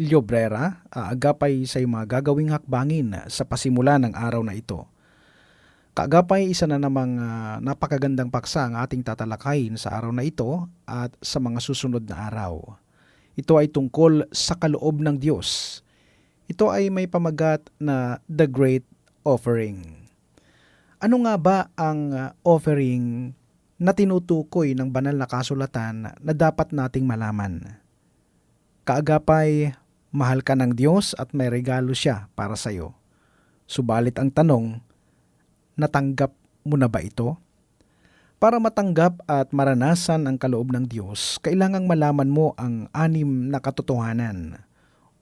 Llobrera, aagapay sa iyong mga gagawing hakbangin sa pasimula ng araw na ito. Kaagapay, isa na namang ah, napakagandang paksa ang ating tatalakayin sa araw na ito at sa mga susunod na araw. Ito ay tungkol sa kaloob ng Diyos. Ito ay may pamagat na The Great Offering. Ano nga ba ang ah, offering na tinutukoy ng banal na kasulatan na dapat nating malaman. Kaagapay, mahal ka ng Diyos at may regalo siya para sa iyo. Subalit ang tanong, natanggap mo na ba ito? Para matanggap at maranasan ang kaloob ng Diyos, kailangang malaman mo ang anim na katotohanan.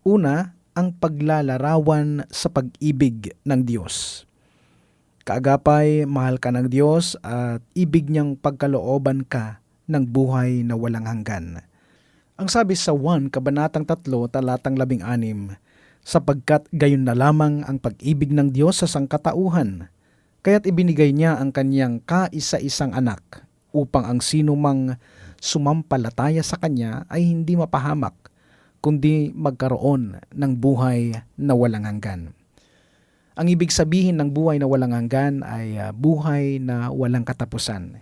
Una, ang paglalarawan sa pag-ibig ng Diyos. Kaagapay, mahal ka ng Diyos at ibig niyang pagkalooban ka ng buhay na walang hanggan. Ang sabi sa 1 Kabanatang 3 talatang 16, sapagkat gayon na lamang ang pag-ibig ng Diyos sa sangkatauhan, kaya't ibinigay niya ang kanyang kaisa-isang anak upang ang sino mang sumampalataya sa kanya ay hindi mapahamak, kundi magkaroon ng buhay na walang hanggan. Ang ibig sabihin ng buhay na walang hanggan ay ah, buhay na walang katapusan.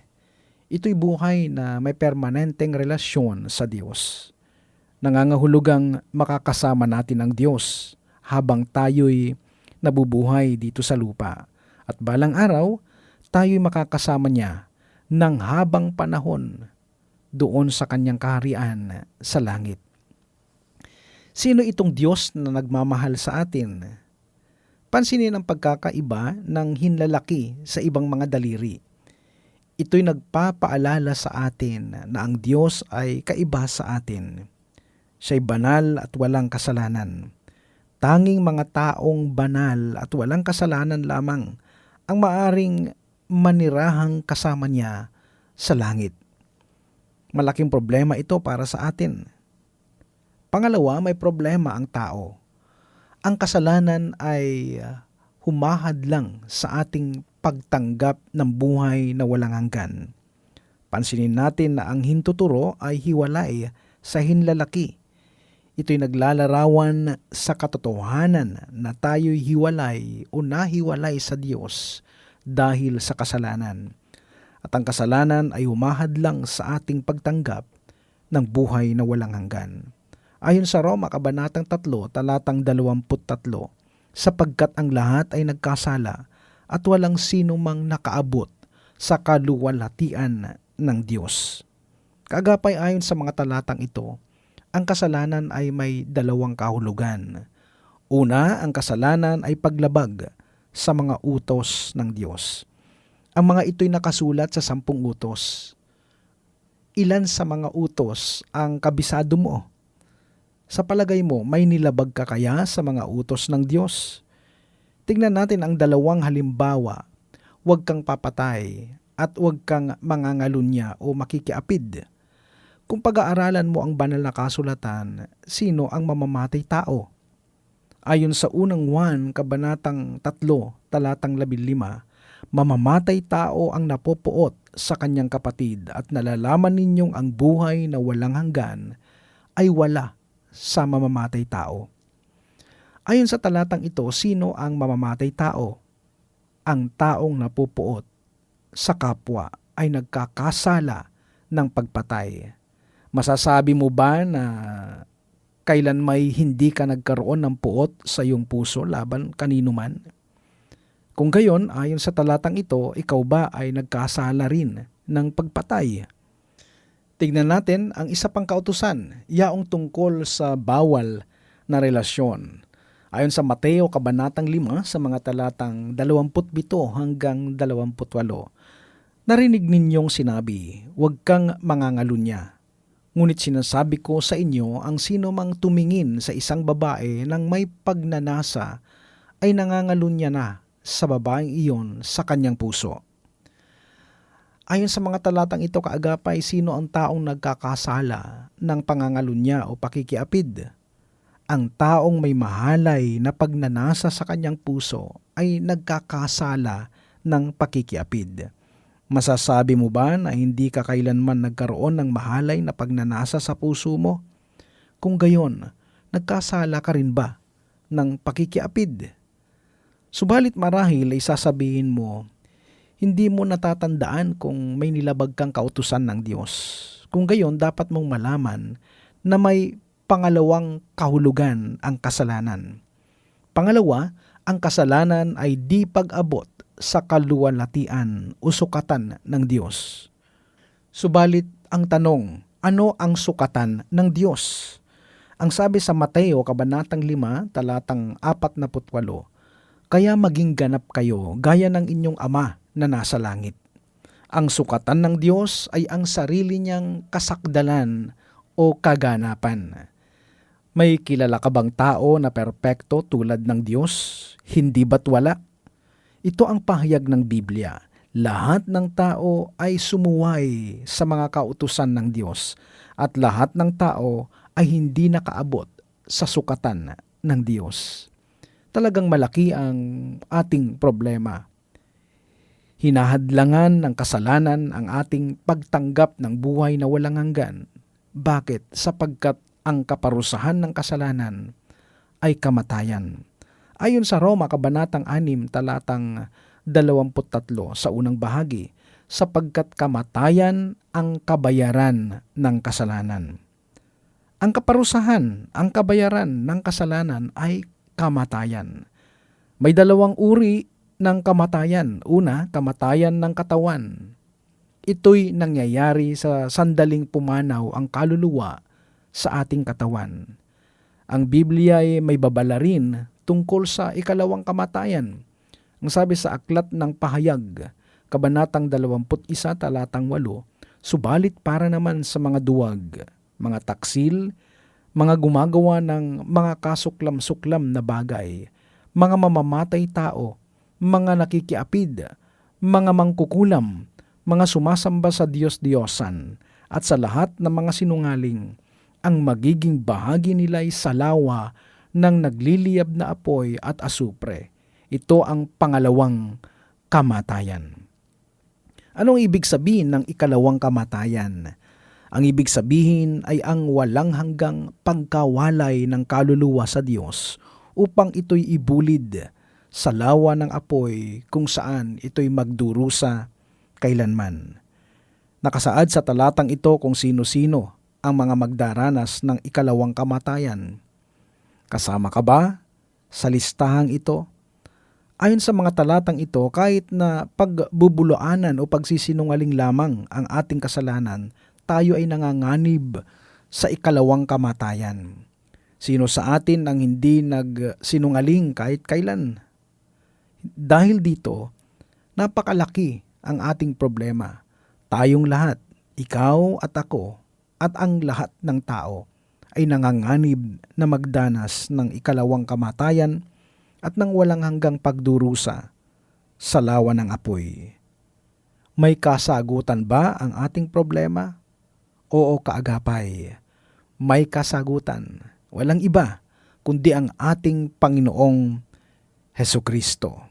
Ito'y buhay na may permanenteng relasyon sa Diyos. Nangangahulugang makakasama natin ang Diyos habang tayo'y nabubuhay dito sa lupa. At balang araw, tayo'y makakasama niya ng habang panahon doon sa kanyang kaharian sa langit. Sino itong Diyos na nagmamahal sa atin? Pansinin ang pagkakaiba ng hinlalaki sa ibang mga daliri. Ito'y nagpapaalala sa atin na ang Diyos ay kaiba sa atin. Siya'y banal at walang kasalanan. Tanging mga taong banal at walang kasalanan lamang ang maaring manirahang kasama niya sa langit. Malaking problema ito para sa atin. Pangalawa, may problema ang tao ang kasalanan ay uh, humahad lang sa ating pagtanggap ng buhay na walang hanggan. Pansinin natin na ang hintuturo ay hiwalay sa hinlalaki. Ito'y naglalarawan sa katotohanan na tayo'y hiwalay o nahiwalay sa Diyos dahil sa kasalanan. At ang kasalanan ay humahad lang sa ating pagtanggap ng buhay na walang hanggan. Ayon sa Roma Kabanatang 3, talatang 23, sapagkat ang lahat ay nagkasala at walang sino mang nakaabot sa kaluwalhatian ng Diyos. Kagapay ayon sa mga talatang ito, ang kasalanan ay may dalawang kahulugan. Una, ang kasalanan ay paglabag sa mga utos ng Diyos. Ang mga ito'y nakasulat sa sampung utos. Ilan sa mga utos ang kabisado mo? Sa palagay mo, may nilabag ka kaya sa mga utos ng Diyos? Tingnan natin ang dalawang halimbawa. Huwag kang papatay at huwag kang mangangalunya o makikiapid. Kung pag-aaralan mo ang banal na kasulatan, sino ang mamamatay tao? Ayon sa unang 1, kabanatang 3, talatang 15, mamamatay tao ang napopuot sa kanyang kapatid at nalalaman ninyong ang buhay na walang hanggan ay wala sa mamamatay tao. Ayon sa talatang ito, sino ang mamamatay tao? Ang taong napupuot sa kapwa ay nagkakasala ng pagpatay. Masasabi mo ba na kailan may hindi ka nagkaroon ng puot sa iyong puso laban kanino man? Kung gayon, ayon sa talatang ito, ikaw ba ay nagkasala rin ng pagpatay? Tignan natin ang isa pang kautusan, yaong tungkol sa bawal na relasyon. Ayon sa Mateo Kabanatang 5 sa mga talatang 27 hanggang 28, narinig ninyong sinabi, huwag kang mangangalunya. Ngunit sinasabi ko sa inyo, ang sino mang tumingin sa isang babae ng may pagnanasa ay nangangalunya na sa babaeng iyon sa kanyang puso. Ayon sa mga talatang ito kaagapay, sino ang taong nagkakasala ng pangangalunya o pakikiapid? Ang taong may mahalay na pagnanasa sa kanyang puso ay nagkakasala ng pakikiapid. Masasabi mo ba na hindi ka kailanman nagkaroon ng mahalay na pagnanasa sa puso mo? Kung gayon, nagkasala ka rin ba ng pakikiapid? Subalit marahil ay sasabihin mo, hindi mo natatandaan kung may nilabag kang kautusan ng Diyos. Kung gayon, dapat mong malaman na may pangalawang kahulugan ang kasalanan. Pangalawa, ang kasalanan ay di pag-abot sa kaluwalhatian o sukatan ng Diyos. Subalit ang tanong, ano ang sukatan ng Diyos? Ang sabi sa Mateo Kabanatang 5, talatang 48, Kaya maging ganap kayo gaya ng inyong ama na nasa langit. Ang sukatan ng Diyos ay ang sarili niyang kasakdalan o kaganapan. May kilala ka bang tao na perpekto tulad ng Diyos? Hindi ba't wala? Ito ang pahayag ng Biblia. Lahat ng tao ay sumuway sa mga kautusan ng Diyos at lahat ng tao ay hindi nakaabot sa sukatan ng Diyos. Talagang malaki ang ating problema. Hinahadlangan ng kasalanan ang ating pagtanggap ng buhay na walang hanggan. Bakit? Sapagkat ang kaparusahan ng kasalanan ay kamatayan. Ayon sa Roma Kabanatang 6 talatang 23 sa unang bahagi, sapagkat kamatayan ang kabayaran ng kasalanan. Ang kaparusahan, ang kabayaran ng kasalanan ay kamatayan. May dalawang uri ng kamatayan. Una, kamatayan ng katawan. Ito'y nangyayari sa sandaling pumanaw ang kaluluwa sa ating katawan. Ang Biblia ay may babala rin tungkol sa ikalawang kamatayan. Ang sabi sa aklat ng pahayag, kabanatang 21 talatang 8, subalit para naman sa mga duwag, mga taksil, mga gumagawa ng mga kasuklam-suklam na bagay, mga mamamatay tao, mga nakikiapid, mga mangkukulam, mga sumasamba sa Diyos-Diyosan, at sa lahat ng mga sinungaling, ang magiging bahagi nila ay salawa ng nagliliyab na apoy at asupre. Ito ang pangalawang kamatayan. Anong ibig sabihin ng ikalawang kamatayan? Ang ibig sabihin ay ang walang hanggang pagkawalay ng kaluluwa sa Diyos upang ito'y ibulid sa lawa ng apoy kung saan ito'y magdurusa kailanman. Nakasaad sa talatang ito kung sino-sino ang mga magdaranas ng ikalawang kamatayan. Kasama ka ba sa listahang ito? Ayon sa mga talatang ito, kahit na pagbubuluanan o pagsisinungaling lamang ang ating kasalanan, tayo ay nanganganib sa ikalawang kamatayan. Sino sa atin ang hindi nagsinungaling kahit kailan? Dahil dito, napakalaki ang ating problema. Tayong lahat, ikaw at ako, at ang lahat ng tao ay nanganganib na magdanas ng ikalawang kamatayan at ng walang hanggang pagdurusa sa lawa ng apoy. May kasagutan ba ang ating problema? Oo kaagapay, may kasagutan. Walang iba kundi ang ating Panginoong Heso Kristo.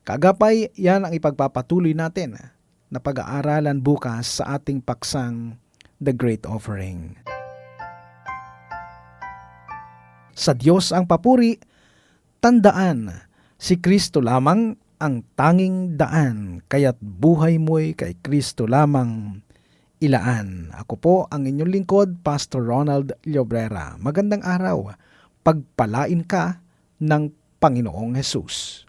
Kaagapay, yan ang ipagpapatuloy natin na pag-aaralan bukas sa ating paksang The Great Offering. Sa Diyos ang papuri, tandaan, si Kristo lamang ang tanging daan, kaya't buhay mo'y kay Kristo lamang ilaan. Ako po ang inyong lingkod, Pastor Ronald Llobrera. Magandang araw. Pagpalain ka ng Panginoong Hesus.